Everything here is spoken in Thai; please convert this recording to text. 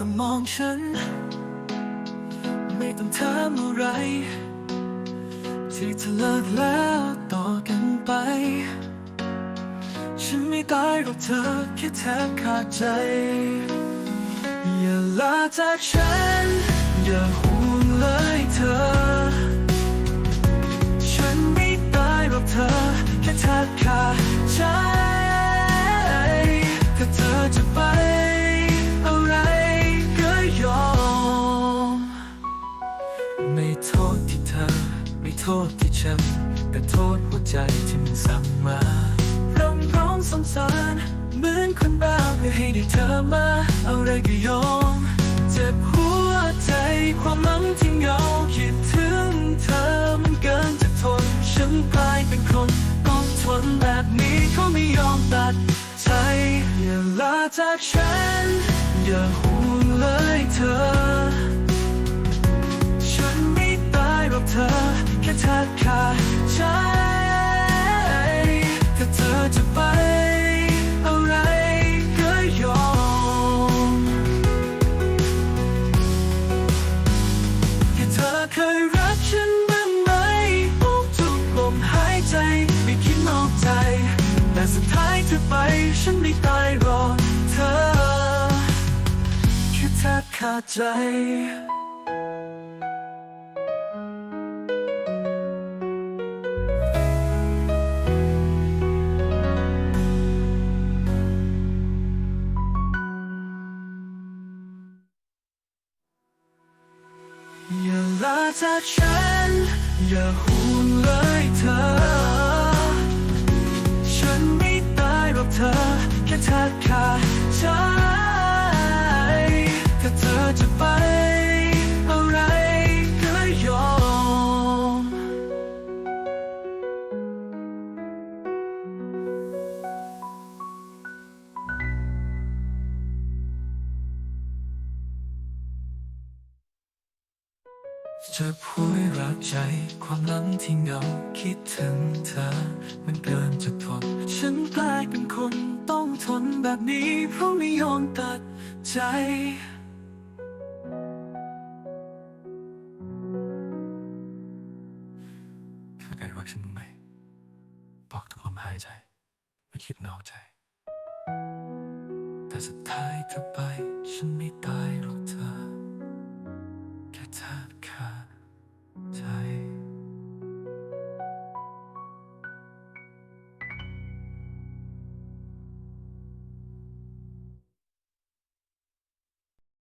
ต้องฉัน ไม่ต้องถามอะไร ที่เธอเลิกแล้วต่อกันไป ฉันไม่ตายหรอกเธอแค่แทบขาดใจ อย่าลาจากฉัน อย่า แต่โทษหัวใจที่มันสั่งมาร้องร้องสงสารเหมือนคนบ้าเพื่อให้ได้เธอมาเอาอะไรก็ยอมเจ็บหัวใจความหลังที่เหงาคิดถึงเธอมันเกินจะทนฉันกลายเป็นคนต้องทนแบบนี้เขาไม่ยอมตัดใจอย่าลาจากฉันอย่าห่วงเลย เคยรักฉันบ้างไหมทุกทุกลมหายใจไม่คิดนอกใจ แต่สุดท้ายเธอไปฉันไม่ตายรอเธอแค่เธอขาดใจ จากฉัน อย่าห่วงเลยเธอ ฉันไม่ตายหรอกเธอ แค่เธอขาดใจถ้าเธอจะไป จะพูดรักใจความหลังที่เหงาคิดถึงเธอ มันเกินจะทน ฉันกลายเป็นคนต้องทนแบบนี้เพราะไม่ยอมตัดใจเข้าใจว่าฉันไหมบอกทุกลมหายใจ ไม่คิดนอกใจ แต่สุดท้ายเธอไป ฉันไม่ตายหรอกเธอ